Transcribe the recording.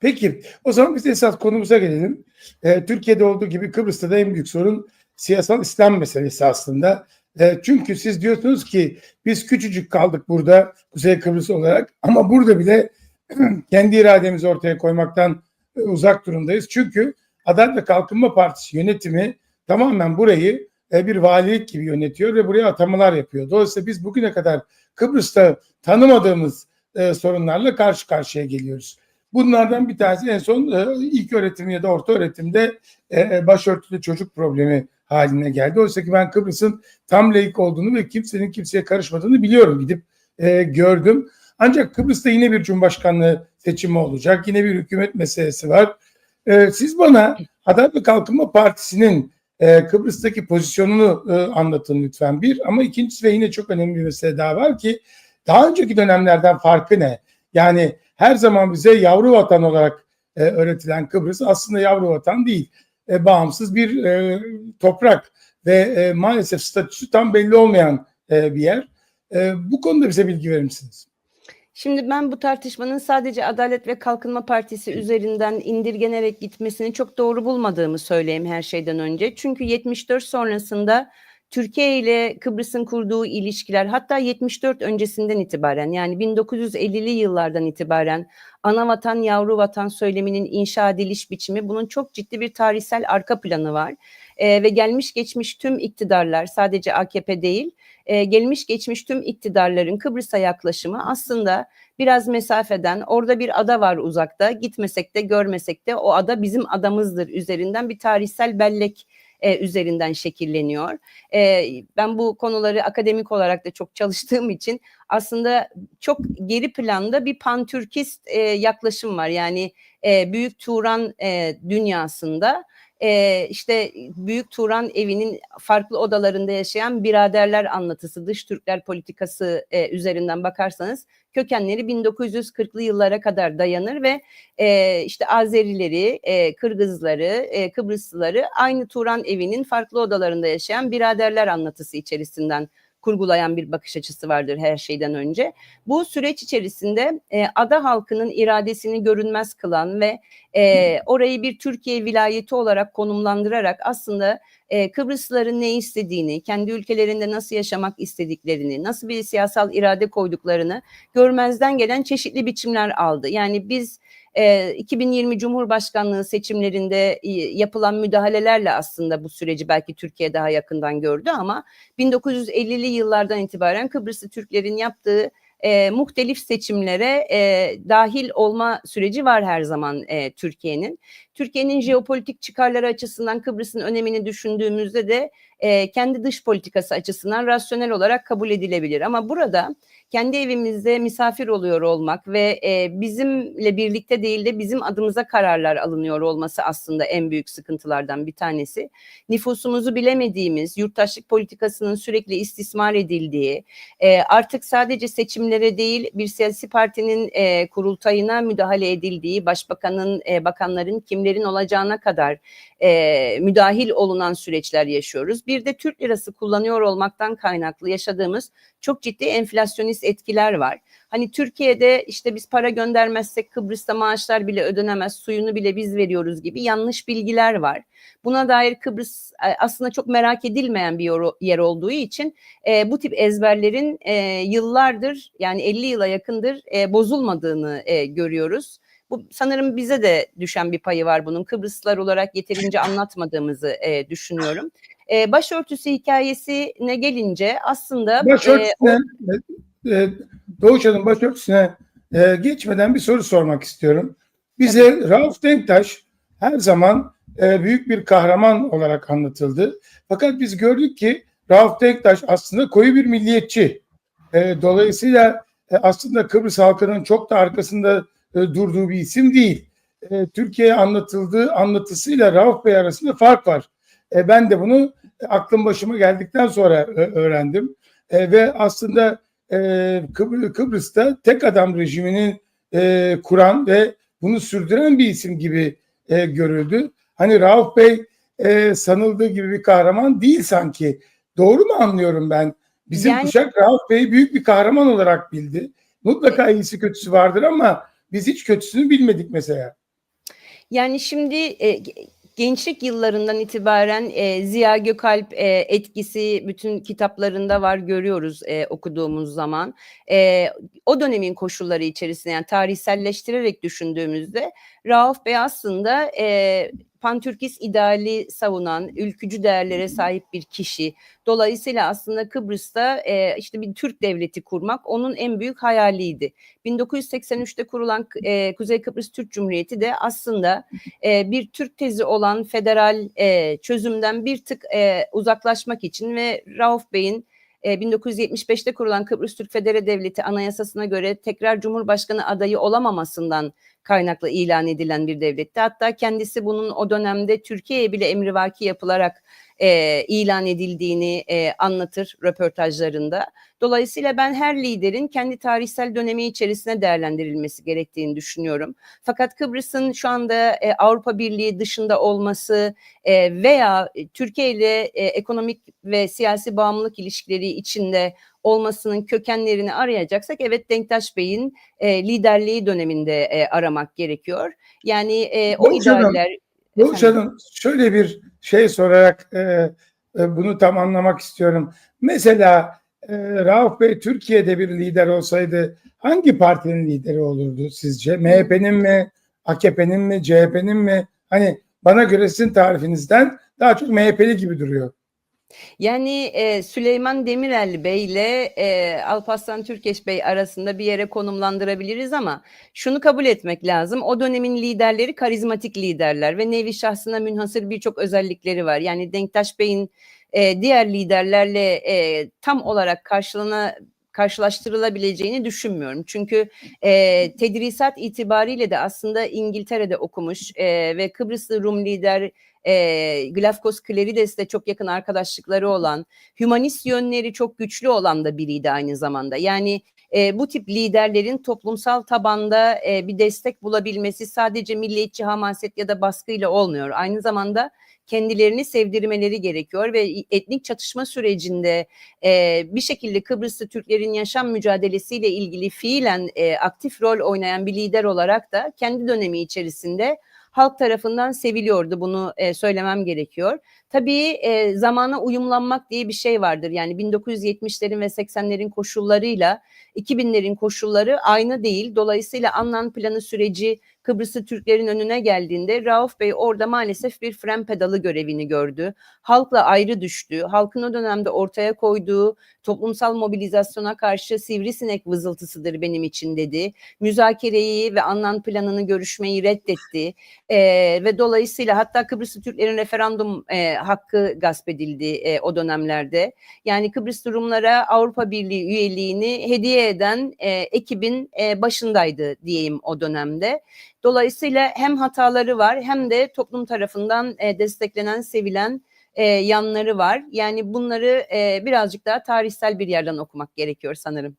Peki o zaman biz esas konumuza gelelim. Ee, Türkiye'de olduğu gibi Kıbrıs'ta da en büyük sorun siyasal İslam meselesi aslında. Ee, çünkü siz diyorsunuz ki biz küçücük kaldık burada Kuzey Kıbrıs olarak ama burada bile kendi irademizi ortaya koymaktan e, uzak durumdayız. Çünkü Adalet ve Kalkınma Partisi yönetimi tamamen burayı e, bir valilik gibi yönetiyor ve buraya atamalar yapıyor. Dolayısıyla biz bugüne kadar Kıbrıs'ta tanımadığımız e, sorunlarla karşı karşıya geliyoruz. Bunlardan bir tanesi en son e, ilk öğretim ya da orta öğretimde e, başörtülü çocuk problemi haline geldi. Oysa ki ben Kıbrıs'ın tam layık olduğunu ve kimsenin kimseye karışmadığını biliyorum gidip e, gördüm. Ancak Kıbrıs'ta yine bir cumhurbaşkanlığı seçimi olacak. Yine bir hükümet meselesi var. E, siz bana Adalet ve Kalkınma Partisi'nin e, Kıbrıs'taki pozisyonunu e, anlatın lütfen bir. Ama ikincisi ve yine çok önemli bir mesele daha var ki daha önceki dönemlerden farkı ne? Yani her zaman bize yavru vatan olarak e, öğretilen Kıbrıs aslında yavru vatan değil. E, bağımsız bir e, toprak ve e, maalesef statüsü tam belli olmayan e, bir yer. E, bu konuda bize bilgi verir misiniz? Şimdi ben bu tartışmanın sadece Adalet ve Kalkınma Partisi üzerinden indirgenerek gitmesini çok doğru bulmadığımı söyleyeyim her şeyden önce. Çünkü 74 sonrasında Türkiye ile Kıbrıs'ın kurduğu ilişkiler hatta 74 öncesinden itibaren yani 1950'li yıllardan itibaren ana vatan yavru vatan söyleminin inşa ediliş biçimi bunun çok ciddi bir tarihsel arka planı var. Ee, ve gelmiş geçmiş tüm iktidarlar sadece AKP değil e, gelmiş geçmiş tüm iktidarların Kıbrıs'a yaklaşımı aslında biraz mesafeden orada bir ada var uzakta gitmesek de görmesek de o ada bizim adamızdır üzerinden bir tarihsel bellek e, üzerinden şekilleniyor. E, ben bu konuları akademik olarak da çok çalıştığım için aslında çok geri planda bir pantürkist e, yaklaşım var. Yani e, Büyük Turan e, dünyasında e, işte Büyük Turan evinin farklı odalarında yaşayan biraderler anlatısı, dış Türkler politikası e, üzerinden bakarsanız kökenleri 1940'lı yıllara kadar dayanır ve e, işte Azerileri, e, Kırgızları, e, Kıbrıslıları aynı Turan evinin farklı odalarında yaşayan biraderler anlatısı içerisinden kurgulayan bir bakış açısı vardır her şeyden önce. Bu süreç içerisinde e, ada halkının iradesini görünmez kılan ve e, orayı bir Türkiye vilayeti olarak konumlandırarak aslında e, Kıbrıslıların ne istediğini, kendi ülkelerinde nasıl yaşamak istediklerini, nasıl bir siyasal irade koyduklarını görmezden gelen çeşitli biçimler aldı. Yani biz e, 2020 Cumhurbaşkanlığı seçimlerinde e, yapılan müdahalelerle aslında bu süreci belki Türkiye daha yakından gördü ama 1950'li yıllardan itibaren Kıbrıslı Türklerin yaptığı e, muhtelif seçimlere e, dahil olma süreci var her zaman e, Türkiye'nin. Türkiye'nin jeopolitik çıkarları açısından Kıbrıs'ın önemini düşündüğümüzde de e, kendi dış politikası açısından rasyonel olarak kabul edilebilir. Ama burada kendi evimizde misafir oluyor olmak ve e, bizimle birlikte değil de bizim adımıza kararlar alınıyor olması aslında en büyük sıkıntılardan bir tanesi. Nüfusumuzu bilemediğimiz, yurttaşlık politikasının sürekli istismar edildiği, e, artık sadece seçimlere değil bir siyasi partinin e, kurultayına müdahale edildiği, başbakanın, e, bakanların kimlerin olacağına kadar e, müdahil olunan süreçler yaşıyoruz. Bir de Türk lirası kullanıyor olmaktan kaynaklı yaşadığımız çok ciddi enflasyonist etkiler var. Hani Türkiye'de işte biz para göndermezsek Kıbrıs'ta maaşlar bile ödenemez, suyunu bile biz veriyoruz gibi yanlış bilgiler var. Buna dair Kıbrıs e, aslında çok merak edilmeyen bir yer olduğu için e, bu tip ezberlerin e, yıllardır yani 50 yıla yakındır e, bozulmadığını e, görüyoruz. Bu sanırım bize de düşen bir payı var bunun. Kıbrıslılar olarak yeterince anlatmadığımızı e, düşünüyorum. E, başörtüsü hikayesine gelince aslında... Başörtüsüne, e, e, Doğuş Hanım başörtüsüne e, geçmeden bir soru sormak istiyorum. Bize evet. Rauf Denktaş her zaman e, büyük bir kahraman olarak anlatıldı. Fakat biz gördük ki Rauf Denktaş aslında koyu bir milliyetçi. E, dolayısıyla e, aslında Kıbrıs halkının çok da arkasında e, durduğu bir isim değil. E, Türkiye'ye anlatıldığı anlatısıyla Rauf Bey arasında fark var. E, ben de bunu aklım başıma geldikten sonra öğrendim. ve aslında Kıbrıs'ta tek adam rejiminin kuran ve bunu sürdüren bir isim gibi görüldü. Hani Rauf Bey sanıldığı gibi bir kahraman değil sanki. Doğru mu anlıyorum ben? Bizim yani... kuşak Rauf Bey'i büyük bir kahraman olarak bildi. Mutlaka iyisi kötüsü vardır ama biz hiç kötüsünü bilmedik mesela. Yani şimdi e, gençlik yıllarından itibaren e, Ziya Gökalp e, etkisi bütün kitaplarında var görüyoruz e, okuduğumuz zaman. E, o dönemin koşulları içerisinde yani tarihselleştirerek düşündüğümüzde Rauf Bey aslında e, pantürkist ideali savunan, ülkücü değerlere sahip bir kişi. Dolayısıyla aslında Kıbrıs'ta e, işte bir Türk devleti kurmak onun en büyük hayaliydi. 1983'te kurulan e, Kuzey Kıbrıs Türk Cumhuriyeti de aslında e, bir Türk tezi olan federal e, çözümden bir tık e, uzaklaşmak için ve Rauf Bey'in e, 1975'te kurulan Kıbrıs Türk Federe Devleti Anayasası'na göre tekrar Cumhurbaşkanı adayı olamamasından kaynaklı ilan edilen bir devletti. Hatta kendisi bunun o dönemde Türkiye'ye bile emrivaki yapılarak e, ilan edildiğini e, anlatır röportajlarında. Dolayısıyla ben her liderin kendi tarihsel dönemi içerisine değerlendirilmesi gerektiğini düşünüyorum. Fakat Kıbrıs'ın şu anda e, Avrupa Birliği dışında olması e, veya Türkiye ile e, ekonomik ve siyasi bağımlılık ilişkileri içinde olmasının kökenlerini arayacaksak evet Denktaş Bey'in e, liderliği döneminde e, aramak gerekiyor. Yani e, o Hanım, idealler Doğuş Hanım şöyle bir şey sorarak e, e, bunu tam anlamak istiyorum. Mesela e, Rauf Bey Türkiye'de bir lider olsaydı hangi partinin lideri olurdu sizce? MHP'nin mi, AKP'nin mi, CHP'nin mi? Hani bana göre sizin tarifinizden daha çok MHP'li gibi duruyor. Yani e, Süleyman Demirel Bey ile e, Alparslan Türkeş Bey arasında bir yere konumlandırabiliriz ama şunu kabul etmek lazım. O dönemin liderleri karizmatik liderler ve nevi şahsına münhasır birçok özellikleri var. Yani Denktaş Bey'in e, diğer liderlerle e, tam olarak karşılana karşılaştırılabileceğini düşünmüyorum. Çünkü e, tedrisat itibariyle de aslında İngiltere'de okumuş e, ve Kıbrıslı Rum lider e, Glafkos Klerides'le çok yakın arkadaşlıkları olan, hümanist yönleri çok güçlü olan da biriydi aynı zamanda. Yani e, bu tip liderlerin toplumsal tabanda e, bir destek bulabilmesi sadece milliyetçi hamaset ya da baskıyla olmuyor. Aynı zamanda kendilerini sevdirmeleri gerekiyor ve etnik çatışma sürecinde e, bir şekilde Kıbrıslı Türklerin yaşam mücadelesiyle ilgili fiilen e, aktif rol oynayan bir lider olarak da kendi dönemi içerisinde halk tarafından seviliyordu. Bunu e, söylemem gerekiyor. Tabii e, zamana uyumlanmak diye bir şey vardır. Yani 1970'lerin ve 80'lerin koşullarıyla 2000'lerin koşulları aynı değil. Dolayısıyla Annan planı süreci Kıbrıslı Türklerin önüne geldiğinde Rauf Bey orada maalesef bir fren pedalı görevini gördü. Halkla ayrı düştü. Halkın o dönemde ortaya koyduğu toplumsal mobilizasyona karşı sivrisinek vızıltısıdır benim için dedi. Müzakereyi ve Annan planını görüşmeyi reddetti. E, ve dolayısıyla hatta Kıbrıslı Türklerin referandum e, hakkı gasp edildi e, o dönemlerde. Yani Kıbrıs Rumlara Avrupa Birliği üyeliğini hediye eden e, ekibin e, başındaydı diyeyim o dönemde. Dolayısıyla hem hataları var hem de toplum tarafından e, desteklenen, sevilen e, yanları var. Yani bunları e, birazcık daha tarihsel bir yerden okumak gerekiyor sanırım.